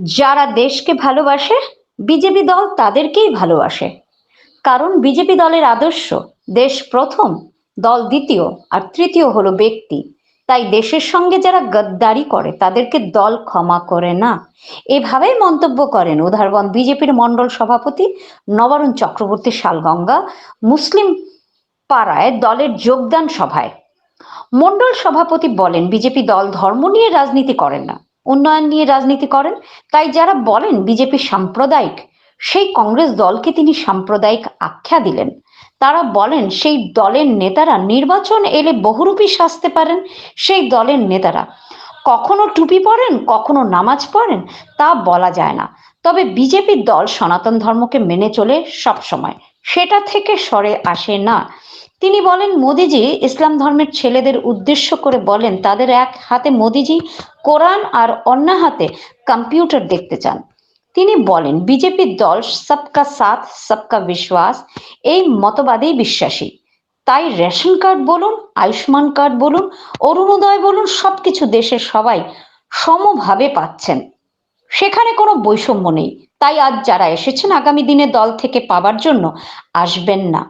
যারা দেশকে ভালোবাসে, বিজেপি দল তাদেরকেই ভালোবাসে। কারণ বিজেপি দলের আদর্শ, দেশ প্রথম, দল দ্বিতীয় আর তৃতীয় হলো ব্যক্তি। তাই দেশের সঙ্গে যারা গদ্দারি করে, তাদেরকে দল ক্ষমা করে না। এভাবেই মন্তব্য করেন উদাহরণ বিজেপির মণ্ডল সভাপতি নবারুণ চক্রবর্তী শালগঙ্গা, মুসলিম পাড়ায় দলের যোগদান সভায়। মণ্ডল সভাপতি বলেন, বিজেপি দল ধর্ম নিয়ে রাজনীতি করেন না। উন্নয়ন নিয়ে রাজনীতি করেন। তাই যারা বলেন বিজেপি সাম্প্রদায়িক, সেই কংগ্রেস দলকে তিনি সাম্প্রদায়িক আখ্যা দিলেন। তারা বলেন সেই দলের নেতারা নির্বাচন এলে বহুরূপী সাজতে পারেন, সেই দলের নেতারা কখনো টুপি পরেন, কখনো নামাজ পড়েন, তা বলা যায় না। তবে বিজেপির দল সনাতন ধর্মকে মেনে চলে সব সময় সেটা থেকে সরে আসে না। তিনি বলেন, মোদিজি ইসলাম ধর্মের ছেলেদের উদ্দেশ্য করে বলেন, তাদের এক হাতে মোদিজি কোরআন আর অন্য হাতে কম্পিউটার দেখতে চান। তিনি বলেন বিজেপির দল সবকা সাথ, সবকা বিশ্বাস, এই মতবাদেই বিশ্বাসী। তাই রেশন কার্ড বলুন, আয়ুষ্মান কার্ড বলুন, অরুণোদয় বলুন, সবকিছু দেশের সবাই সমভাবে পাচ্ছেন। সেখানে কোনো বৈষম্য নেই। তাই আজ যারা এসেছেন আগামী দিনে দল থেকে পাবার জন্য আসবেন না।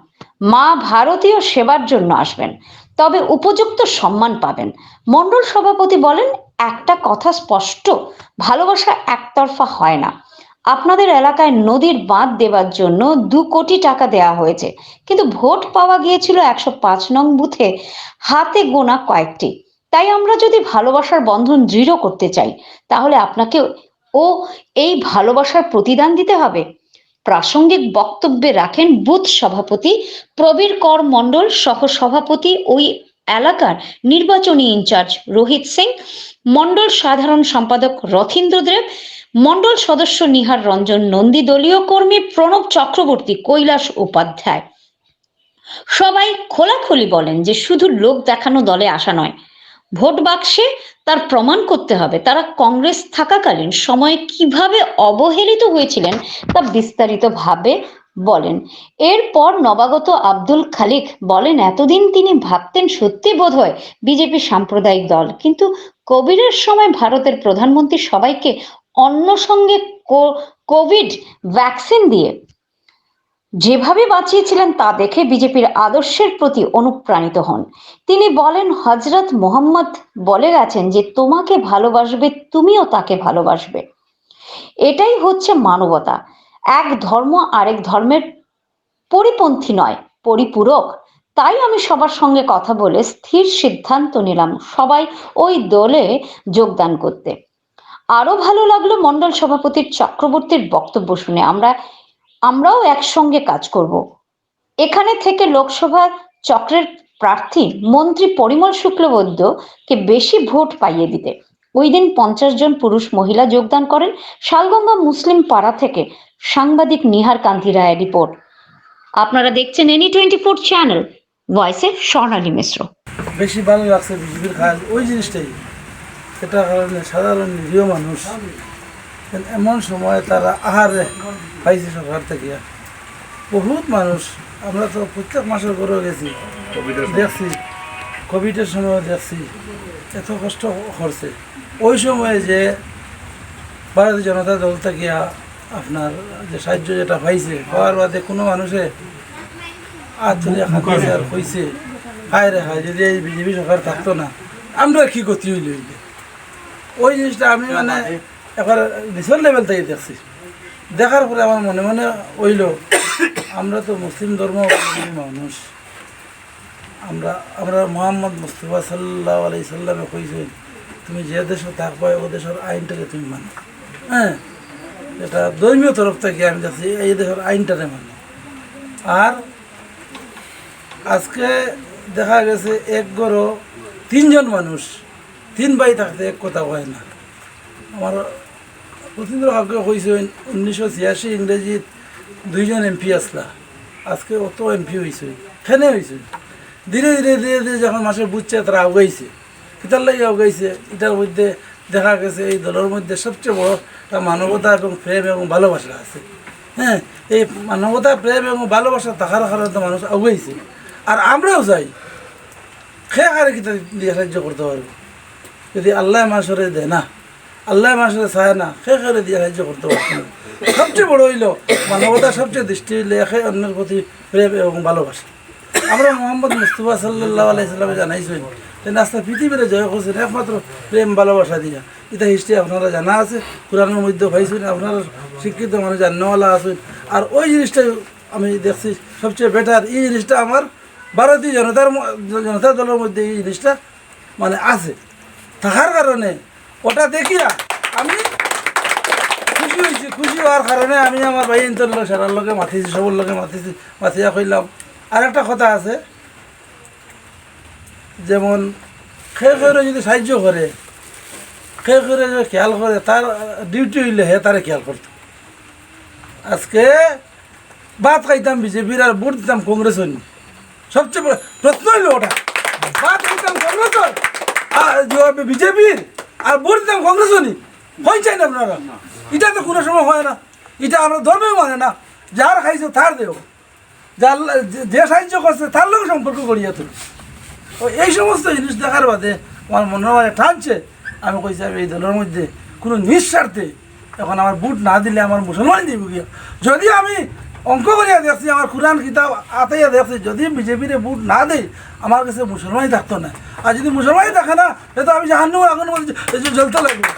মা ভারতীয় সেবার জন্য আসবেন। তবে উপযুক্ত সম্মান পাবেন। মণ্ডল সভাপতি বলেন, একটা কথা স্পষ্ট, ভালোবাসা একতরফা হয় না। আপনাদের এলাকায় নদীর বাঁধ দেওয়ার জন্য দু কোটি টাকা দেওয়া হয়েছে। কিন্তু ভোট পাওয়া গিয়েছিল একশো পাঁচ নং বুথে, হাতে গোনা কয়েকটি। তাই আমরা যদি ভালোবাসার বন্ধন দৃঢ় করতে চাই, তাহলে আপনাকে ও এই ভালোবাসার প্রতিদান দিতে হবে। প্রাসঙ্গিক বক্তব্যে রাখেন বুথ সভাপতি, প্রবীর কর মণ্ডল সহ সভাপতি ওই এলাকার নির্বাচনী ইনচার্জ রোহিত সিং, মণ্ডল সাধারণ সম্পাদক রথীন্দ্র দেব, মণ্ডল সদস্য নিহার রঞ্জন নন্দী, দলীয় কর্মী প্রণব চক্রবর্তী, কৈলাস উপাধ্যায়। সবাই খোলাখুলি বলেন যে শুধু লোক দেখানো দলে আসা নয় ভোট বাক্সে তার প্রমাণ করতে হবে। তারা কংগ্রেস থাকাকালীন সময়ে কীভাবে অবহেলিত হয়েছিলেন তা বিস্তারিতভাবে বলেন। এরপর নবাগত আব্দুল খালিক বলেন, এতদিন তিনি ভাবতেন সত্যি বোধ হয় বিজেপি সাম্প্রদায়িক দল। কিন্তু কোভিডের সময় ভারতের প্রধানমন্ত্রী সবাইকে অন্য সঙ্গে কোভিড ভ্যাকসিন দিয়ে যেভাবে বাঁচিয়েছিলেন তা দেখে বিজেপির আদর্শের প্রতি অনুপ্রাণিত হন। তিনি বলেন হজরত মোহাম্মদ বলে গেছেন যে, তোমাকে ভালোবাসবে, তুমিও তাকে ভালোবাসবে। এটাই হচ্ছে মানবতা। এক ধর্ম আরেক ধর্মের পরিপন্থী নয়, পরিপূরক। তাই আমি সবার সঙ্গে কথা বলে স্থির সিদ্ধান্ত নিলাম সবাই ওই দলে যোগদান করতে। আরও ভালো লাগল মন্ডল সভাপতির চক্রবর্তীর বক্তব্য শুনে। আমরা আমরাও একসঙ্গে কাজ করব। এখানে থেকে লোকসভা চক্রের প্রার্থী মন্ত্রী পরিমল শুক্লবৈদ্যকে বেশি ভোট পাইয়ে দিতে। ওই দিন পঞ্চাশ জন পুরুষ মহিলা যোগদান করেন। শালগঙ্গা মুসলিম পাড়া থেকে সাংবাদিক নিহার কান্তি রায় রিপোর্ট। আপনারা দেখছেন এনি টোয়েন্টি ফোর চ্যানেল, ভয়েসে স্বর্ণালী মিশ্র। বেশি ভালো লাগছে বিজেপির খাল, ওই জিনিসটাই। এটা কারণে সাধারণ নিরীহ মানুষ। এমন সময় তারা আহারে পাইছে সরকার থেকে। বহুত মানুষ আমরা তো প্রত্যেক মাসের ঘরেও গেছি। দেখছি কোভিডের সময় দেখছি এত কষ্ট করছে। ওই সময়ে যে ভারতীয় জনতা দল থেকে আপনার যে সাহায্য যেটা পাইছে পাওয়ার বাদে কোনো মানুষে আর কইছে হায় রে হায় যদি এই বিজেপি সরকার থাকতো না আমরা কি গতি হইল হইলে ওই জিনিসটা আমি মানে এবার নিচল লেভেল থেকে দেখছি। দেখার পরে আমার মনে মনে হইল, আমরা তো মুসলিম ধর্ম মানুষ। আমরা আমরা মোহাম্মদ মুস্তফা সাল্লাহ আলি সাল্লামে কইছেন, তুমি যে দেশে থাকবে, ও দেশের আইনটাকে তুমি মানো। হ্যাঁ এটা ধর্মীয় তরফ থেকে আমি দেখছি, এই দেশের আইনটারে মানে। আর আজকে দেখা গেছে এক গড়ো তিনজন মানুষ, তিন ভাই থাকতে এক কথা হয় না। আমার প্রতিন্দ্র কাউকে কইছে উনিশশো ছিয়াশি ইংরেজিত দুইজন এমপি আসলা। আজকে অত এমপি হয়েছে ফেনে হয়েছে ধীরে ধীরে ধীরে ধীরে যখন মাসে বুঝছে তারা আগাইছে কিতার লাগে আগাইছে, এটার মধ্যে দেখা গেছে এই দলের মধ্যে সবচেয়ে বড় মানবতা এবং প্রেম এবং ভালোবাসা আছে। হ্যাঁ এই মানবতা, প্রেম এবং ভালোবাসা থাকার কারণে মানুষ আগাইছে। আর আমরাও যাই খেয়ে আর কিতা দিয়ে সাহায্য করতে পারব? যদি আল্লাহ মাসরে দেয় না। আল্লাহ মানুষের চায় না সে খেলে দিয়ে সাহায্য করতে পারছে না। সবচেয়ে বড় হইল মানবতার সবচেয়ে দৃষ্টি হইলে একে অন্যের প্রতি প্রেম এবং ভালোবাসা। আমরা মোহাম্মদ মুস্তফা সাল্লাহ আলাইসাল্লামে জানাইছি যে, নাস্তা পৃথিবীরে জয় করছেন একমাত্র প্রেম, ভালোবাসা দিয়া। এটা হিস্ট্রি আপনারা জানা আছে, কোরআনের মধ্যে পাইছেন আপনারা শিক্ষিত মানুষ জানাওয়ালা আছেন। আর ওই জিনিসটা আমি দেখছি, সবচেয়ে বেটার এই জিনিসটা আমার ভারতীয় জনতার জনতা দলের মধ্যে এই জিনিসটা মানে আছে। থাকার কারণে ওটা দেখিয়া আমি খুশি হয়েছি, খুশি হওয়ার কারণে আমি আমার ভাই ইন্তর লোক সারার লোকে মাতিছি সবর লোকে মাতিছি মাতিয়া কইলাম। আর একটা কথা আছে, যেমন খেয়ে খেয়ে যদি সাহায্য করে খেয়ে খেয়ে যদি খেয়াল করে, তার ডিউটি হইলে হে তারে খেয়াল করতো। আজকে ভাত খাইতাম বিজেপির আর ভোট দিতাম কংগ্রেস সবচেয়ে বড় প্রশ্ন হইল ওটা ভাত খাইতাম কংগ্রেস আর বিজেপির। আর ভোট দিতাম কংগ্রেস হয় চাই না আপনারা। এটা তো কোনো সময় হয় না। এটা আমরা ধর্মেও মানে না। যার খাইছে তার দেও যার যে- সাহায্য করছে তার লোক সম্পর্ক করিয়া ও এই সমস্ত জিনিস দেখার বাদে আমার মনে হয় টানছে। আমি কইছি আমি এই দলের মধ্যে কোনো নিঃস্বার্থে এখন আমার বুট না দিলে আমার মুসলমান দিব গিয়া যদি আমি অঙ্ক করিয়া দেখছি আমার কোরআন কিতাব আতাইয়া দেখছি যদি বিজেপির ভোট না দেই, আমার কাছে মুসলমানই থাকতো না। আর যদি মুসলমানই থাকে না তো আমি জাহান্ন আগুন জ্বলতে লাগবে।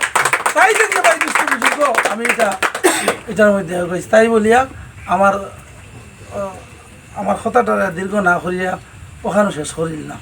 তাই দেখতে পাই বুঝব আমি এটা, এটার মধ্যে তাই বলিয়া আমার আমার কথাটা দীর্ঘ না করিয়া ওখানে শেষ করিল না